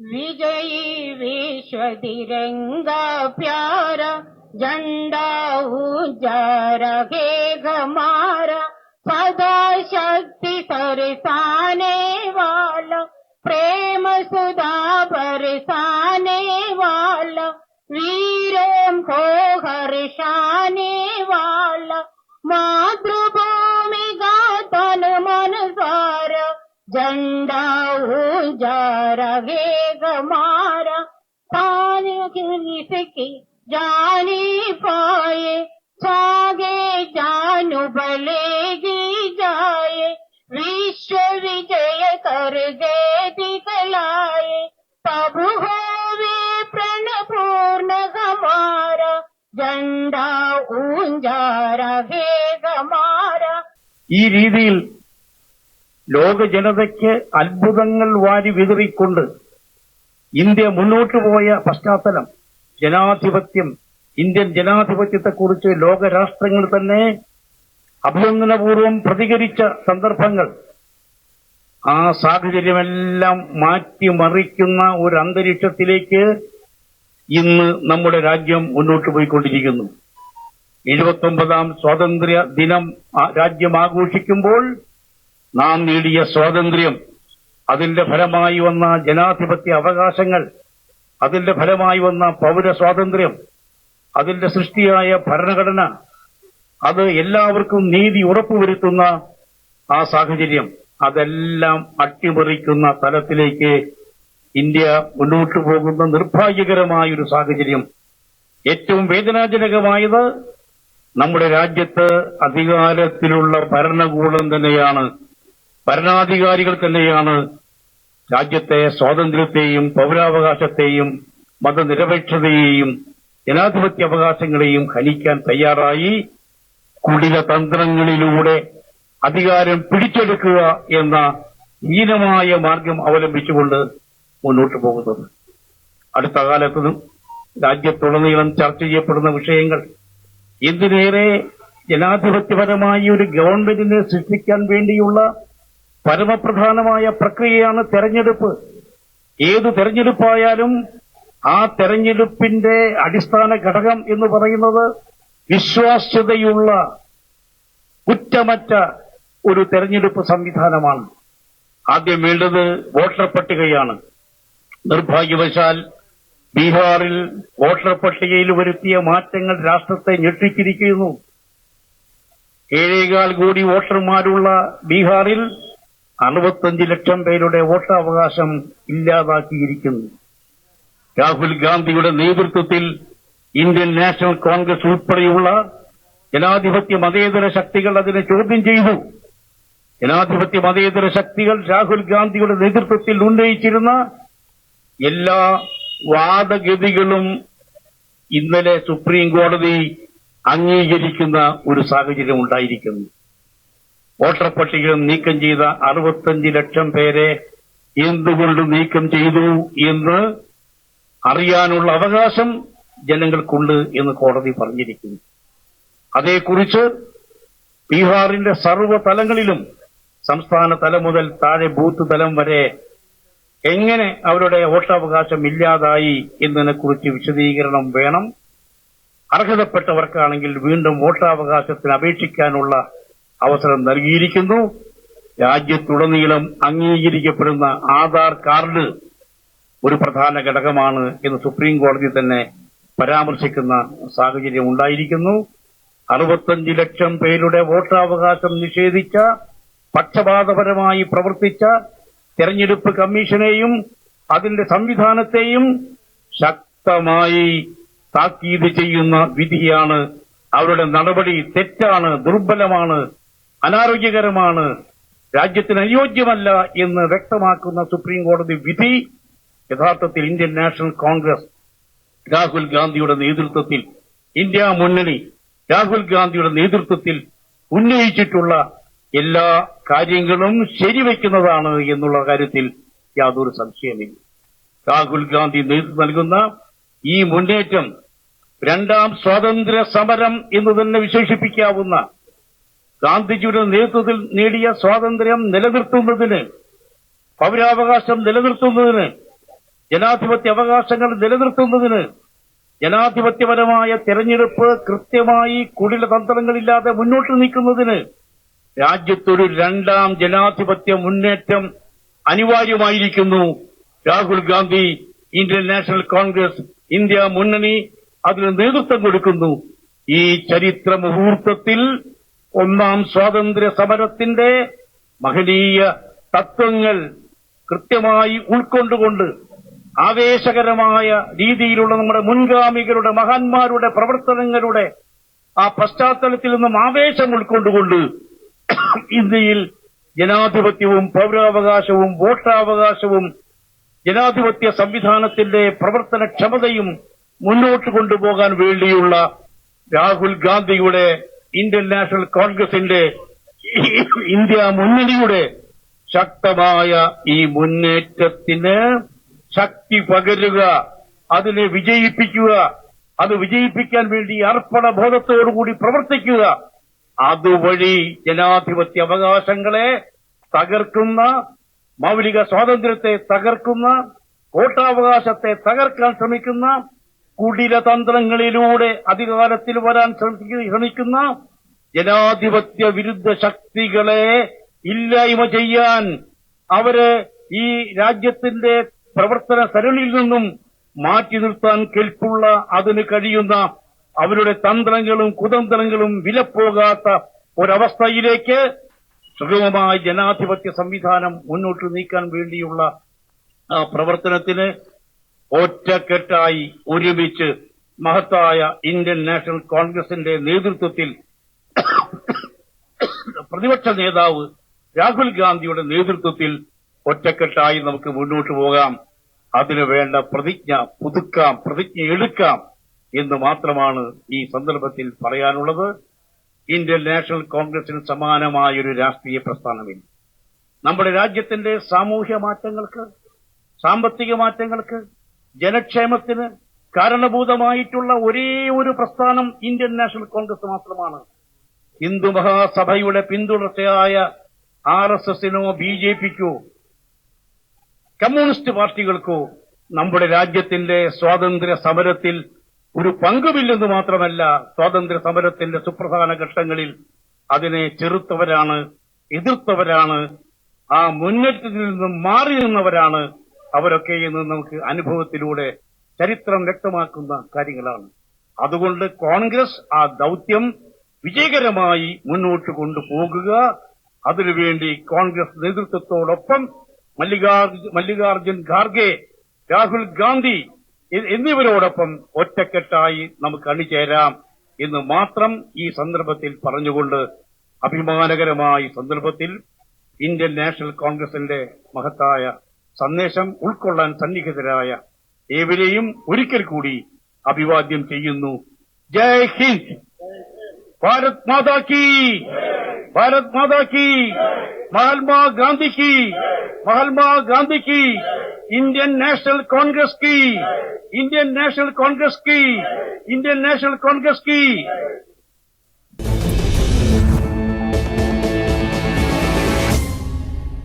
विजयी विश्व तिरंगा प्यारा झंडा ऊँचा रखेगा हमारा सदा शक्ति सरसाने वाला, प्रेम सुधा बरसाने हर्षाने वाला मातृभूमि का तन मन सारा। झंडा ऊँचा रहेगा हमारा पानी किसकी जानी पाए, सागे जानु भलेगी जाए। विश्व विजय कर गए ഈ രീതിയിൽ ലോക ജനതയ്ക്ക് അത്ഭുതങ്ങൾ വാരി വിതറിക്കൊണ്ട് ഇന്ത്യ മുന്നോട്ടു പോയ പശ്ചാത്തലം ജനാധിപത്യം ഇന്ത്യൻ ജനാധിപത്യത്തെക്കുറിച്ച് ലോകരാഷ്ട്രങ്ങൾ തന്നെ അഭിനന്ദനപൂർവം പ്രതികരിച്ച സന്ദർഭങ്ങൾ ആ സാഹചര്യമെല്ലാം മാറ്റിമറിക്കുന്ന ഒരു അന്തരീക്ഷത്തിലേക്ക് ഇന്ന് നമ്മുടെ രാജ്യം മുന്നോട്ട് പോയിക്കൊണ്ടിരിക്കുന്നു. എഴുപത്തൊമ്പതാം സ്വാതന്ത്ര്യ ദിനം രാജ്യം ആഘോഷിക്കുമ്പോൾ നാം നേടിയ സ്വാതന്ത്ര്യം അതിന്റെ ഫലമായി വന്ന ജനാധിപത്യ അവകാശങ്ങൾ അതിന്റെ ഫലമായി വന്ന പൗര സ്വാതന്ത്ര്യം അതിന്റെ സൃഷ്ടിയായ ഭരണഘടന അത് എല്ലാവർക്കും നീതി ഉറപ്പുവരുത്തുന്ന ആ സാഹചര്യം അതെല്ലാം അട്ടിമറിക്കുന്ന തലത്തിലേക്ക് ഇന്ത്യ മുന്നോട്ടു പോകുന്ന നിർഭാഗ്യകരമായ ഒരു സാഹചര്യം. ഏറ്റവും വേദനാജനകമായത് നമ്മുടെ രാജ്യത്ത് അധികാരത്തിലുള്ള ഭരണകൂടം തന്നെയാണ് ഭരണാധികാരികൾ തന്നെയാണ് രാജ്യത്തെ സ്വാതന്ത്ര്യത്തെയും പൗരാവകാശത്തെയും മതനിരപേക്ഷതയെയും ജനാധിപത്യ അവകാശങ്ങളെയും ഹനിക്കാൻ തയ്യാറായി. കുടില തന്ത്രങ്ങളിലൂടെ അധികാരം പിടിച്ചെടുക്കുക എന്ന ഹീനമായ മാർഗം അവലംബിച്ചുകൊണ്ട് മുന്നോട്ട് പോകുന്നത്. അടുത്ത കാലത്തും രാജ്യത്തുടനീളം ചർച്ച ചെയ്യപ്പെടുന്ന വിഷയങ്ങൾ എന്തിനേറെ ജനാധിപത്യപരമായി ഒരു ഗവൺമെന്റിനെ സൃഷ്ടിക്കാൻ വേണ്ടിയുള്ള പരമപ്രധാനമായ പ്രക്രിയയാണ് തെരഞ്ഞെടുപ്പ്. ഏത് തെരഞ്ഞെടുപ്പായാലും ആ തെരഞ്ഞെടുപ്പിന്റെ അടിസ്ഥാന ഘടകം എന്ന് പറയുന്നത് വിശ്വാസ്യതയുള്ള കുറ്റമറ്റ ഒരു തെരഞ്ഞെടുപ്പ് സംവിധാനമാണ്. ആദ്യം വേണ്ടത് വോട്ടർ പട്ടികയാണ്. നിർഭാഗ്യവശാൽ ബീഹാറിൽ വോട്ടർ പട്ടികയിൽ വരുത്തിയ മാറ്റങ്ങൾ രാഷ്ട്രത്തെ ഞെട്ടിച്ചിരിക്കുന്നു. ഏഴേകാൽ കോടി വോട്ടർമാരുള്ള ബീഹാറിൽ അറുപത്തഞ്ച് ലക്ഷം പേരുടെ വോട്ടവകാശം ഇല്ലാതാക്കിയിരിക്കുന്നു. രാഹുൽ ഗാന്ധിയുടെ നേതൃത്വത്തിൽ ഇന്ത്യൻ നാഷണൽ കോൺഗ്രസ് ഉൾപ്പെടെയുള്ള ജനാധിപത്യ മതേതര ശക്തികൾ അതിനെ ചോദ്യം ചെയ്തു. ജനാധിപത്യ മതേതര ശക്തികൾ രാഹുൽ ഗാന്ധിയുടെ നേതൃത്വത്തിൽ ഉന്നയിച്ചിരുന്ന എല്ലാ വാദഗതികളും ഇന്നലെ സുപ്രീം കോടതി അംഗീകരിക്കുന്ന ഒരു സാഹചര്യം ഉണ്ടായിരിക്കുന്നു. വോട്ടർ പട്ടിക നീക്കം ചെയ്ത അറുപത്തഞ്ച് ലക്ഷം പേരെ എന്തുകൊണ്ട് നീക്കം ചെയ്തു എന്ന് അറിയാനുള്ള അവകാശം ജനങ്ങൾക്കുണ്ട് എന്ന് കോടതി പറഞ്ഞിരിക്കുന്നു. അതേക്കുറിച്ച് ബീഹാറിന്റെ സർവ തലങ്ങളിലും സംസ്ഥാന തലം മുതൽ താഴെ ബൂത്ത് തലം വരെ എങ്ങനെ അവരുടെ വോട്ടവകാശം ഇല്ലാതായി എന്നതിനെക്കുറിച്ച് വിശദീകരണം വേണം. അർഹതപ്പെട്ടവർക്കാണെങ്കിൽ വീണ്ടും വോട്ടവകാശത്തിന് അപേക്ഷിക്കാനുള്ള അവസരം നൽകിയിരിക്കുന്നു. രാജ്യത്തുടനീളം അംഗീകരിക്കപ്പെടുന്ന ആധാർ കാർഡ് ഒരു പ്രധാന ഘടകമാണ് എന്ന് സുപ്രീം കോടതി തന്നെ പരാമർശിക്കുന്ന സാഹചര്യം ഉണ്ടായിരിക്കുന്നു. അറുപത്തഞ്ച് ലക്ഷം പേരുടെ വോട്ടവകാശം നിഷേധിച്ച പക്ഷപാതപരമായി പ്രവർത്തിച്ച തെരഞ്ഞെടുപ്പ് കമ്മീഷനെയും അതിന്റെ സംവിധാനത്തെയും ശക്തമായി താക്കീത് ചെയ്യുന്ന വിധിയാണ്. അവരുടെ നടപടി തെറ്റാണ് ദുർബലമാണ് അനാരോഗ്യകരമാണ് രാജ്യത്തിന് അനുയോജ്യമല്ല എന്ന് വ്യക്തമാക്കുന്ന സുപ്രീം കോടതി വിധി യഥാർത്ഥത്തിൽ ഇന്ത്യൻ നാഷണൽ കോൺഗ്രസ് രാഹുൽ ഗാന്ധിയുടെ നേതൃത്വത്തിൽ ഇന്ത്യ മുന്നണി രാഹുൽ ഗാന്ധിയുടെ നേതൃത്വത്തിൽ ഉന്നയിച്ചിട്ടുള്ള എല്ലാ കാര്യങ്ങളും ശരിവെക്കുന്നതാണ് എന്നുള്ള കാര്യത്തിൽ യാതൊരു സംശയമില്ല. രാഹുൽ ഗാന്ധി നേതൃത്വം നൽകുന്ന ഈ മുന്നേറ്റം രണ്ടാം സ്വാതന്ത്ര്യ സമരം എന്ന് തന്നെ വിശേഷിപ്പിക്കാവുന്ന ഗാന്ധിജിയുടെ നേതൃത്വത്തിൽ നേടിയ സ്വാതന്ത്ര്യം നിലനിർത്തുന്നതിന് പൗരാവകാശം നിലനിർത്തുന്നതിന് ജനാധിപത്യ അവകാശങ്ങൾ നിലനിർത്തുന്നതിന് ജനാധിപത്യപരമായ തെരഞ്ഞെടുപ്പ് കൃത്യമായി കുടിലതന്ത്രങ്ങളില്ലാതെ മുന്നോട്ട് നീക്കുന്നതിന് രാജ്യത്തൊരു രണ്ടാം ജനാധിപത്യ മുന്നേറ്റം അനിവാര്യമായിരിക്കുന്നു. Rahul Gandhi Indian National Congress India മുന്നണി അതിന് നേതൃത്വം കൊടുക്കുന്നു. ഈ ചരിത്ര മുഹൂർത്തത്തിൽ ഒന്നാം സ്വാതന്ത്ര്യ സമരത്തിന്റെ മഹനീയ തത്വങ്ങൾ കൃത്യമായി ഉൾക്കൊണ്ടുകൊണ്ട് ആവേശകരമായ രീതിയിലുള്ള നമ്മുടെ മുൻഗാമികളുടെ മഹാന്മാരുടെ പ്രവർത്തനങ്ങളുടെ ആ പശ്ചാത്തലത്തിൽ നിന്നും ആവേശം ഉൾക്കൊണ്ടുകൊണ്ട് ഇന്ത്യയിൽ ജനാധിപത്യവും പൗരാവകാശവും വോട്ടാവകാശവും ജനാധിപത്യ സംവിധാനത്തിന്റെ പ്രവർത്തനക്ഷമതയും മുന്നോട്ട് കൊണ്ടുപോകാൻ വേണ്ടിയുള്ള രാഹുൽ ഗാന്ധിയുടെ ഇന്ത്യൻ നാഷണൽ കോൺഗ്രസിന്റെ ഇന്ത്യ മുന്നണിയുടെ ശക്തമായ ഈ മുന്നേറ്റത്തിന് ശക്തി പകരുക അതിനെ വിജയിപ്പിക്കുക അത് വിജയിപ്പിക്കാൻ വേണ്ടി അർപ്പണ ബോധത്തോടുകൂടി പ്രവർത്തിക്കുക അതുവഴി ജനാധിപത്യ അവകാശങ്ങളെ തകർക്കുന്ന മൗലിക സ്വാതന്ത്ര്യത്തെ തകർക്കുന്ന കോട്ടാവകാശത്തെ തകർക്കാൻ ശ്രമിക്കുന്ന കുടിലതന്ത്രങ്ങളിലൂടെ അധികാരത്തിൽ വരാൻ ശ്രമിക്ക- ശ്രമിക്കുന്ന ജനാധിപത്യ വിരുദ്ധ ശക്തികളെ ഇല്ലായ്മ ചെയ്യാൻ അവരെ ഈ രാജ്യത്തിന്റെ പ്രവർത്തന സരണിയിൽ നിന്നും മാറ്റി നിർത്താൻ കെൽപ്പുള്ള അതിന് കഴിയുന്ന അവരുടെ തന്ത്രങ്ങളും കുതന്ത്രങ്ങളും വിലപ്പോകാത്ത ഒരവസ്ഥയിലേക്ക് സുഗമമായ ജനാധിപത്യ സംവിധാനം മുന്നോട്ട് നീക്കാൻ വേണ്ടിയുള്ള പ്രവർത്തനത്തിന് ഒറ്റക്കെട്ടായി ഒരുമിച്ച് മഹത്തായ ഇന്ത്യൻ നാഷണൽ കോൺഗ്രസിന്റെ നേതൃത്വത്തിൽ പ്രതിപക്ഷ നേതാവ് രാഹുൽ ഗാന്ധിയുടെ നേതൃത്വത്തിൽ ഒറ്റക്കെട്ടായി നമുക്ക് മുന്നോട്ട് പോകാം. അതിനു വേണ്ട പ്രതിജ്ഞ പുതുക്കാം പ്രതിജ്ഞ എടുക്കാം. എന്ന് മാത്രമാണ് ഈ സന്ദർഭത്തിൽ പറയാനുള്ളത്. ഇന്ത്യൻ നാഷണൽ കോൺഗ്രസിന് സമാനമായൊരു രാഷ്ട്രീയ പ്രസ്ഥാനമില്ല നമ്മുടെ രാജ്യത്തിന്റെ സാമൂഹ്യ മാറ്റങ്ങൾക്ക് സാമ്പത്തിക മാറ്റങ്ങൾക്ക് ജനക്ഷേമത്തിന് കാരണഭൂതമായിട്ടുള്ള ഒരേ ഒരു പ്രസ്ഥാനം ഇന്ത്യൻ നാഷണൽ കോൺഗ്രസ് മാത്രമാണ്. ഹിന്ദു മഹാസഭയുടെ പിന്തുടർച്ചയായ ആർ എസ് എസിനോ ബി ജെ പിക്കോ കമ്മ്യൂണിസ്റ്റ് പാർട്ടികൾക്കോ നമ്മുടെ രാജ്യത്തിന്റെ സ്വാതന്ത്ര്യ സമരത്തിൽ ഒരു പങ്കുമില്ലെന്ന് മാത്രമല്ല സ്വാതന്ത്ര്യ സമരത്തിന്റെ സുപ്രധാന ഘട്ടങ്ങളിൽ അതിനെ ചെറുത്തവരാണ് എതിർത്തവരാണ് ആ മുന്നേറ്റത്തിൽ നിന്നും മാറി നിന്നവരാണ്. അവരൊക്കെ എന്ന് നമുക്ക് അനുഭവത്തിലൂടെ ചരിത്രം വ്യക്തമാക്കുന്ന കാര്യങ്ങളാണ്. അതുകൊണ്ട് കോൺഗ്രസ് ആ ദൗത്യം വിജയകരമായി മുന്നോട്ട് കൊണ്ടുപോകുക. അതിനുവേണ്ടി കോൺഗ്രസ് നേതൃത്വത്തോടൊപ്പം മല്ലികാർജുൻ ഖാർഗെ രാഹുൽ ഗാന്ധി എന്നിവരോടൊപ്പം ഒറ്റക്കെട്ടായി നമുക്ക് അണിചേരാം എന്ന് മാത്രം ഈ സന്ദർഭത്തിൽ പറഞ്ഞുകൊണ്ട് അഭിമാനകരമായ സന്ദർഭത്തിൽ ഇന്ത്യൻ നാഷണൽ കോൺഗ്രസിന്റെ മഹത്തായ സന്ദേശം ഉൾക്കൊള്ളാൻ സന്നിഹിതരായ ഏവരെയും ഒരിക്കൽ കൂടി അഭിവാദ്യം ചെയ്യുന്നു. ജയ് ഹിന്ദ്! ഭാരത് മാതാ കി! ഭാരത് മാതാ കി! മഹാത്മാഗാന്ധിക്ക് മഹാത്മാഗാന്ധിക്ക് ഇന്ത്യൻ നാഷണൽ കോൺഗ്രസ് കി. ഇന്ത്യൻ നാഷണൽ കോൺഗ്രസ് കി. ഇന്ത്യൻ നാഷണൽ കോൺഗ്രസ് കി.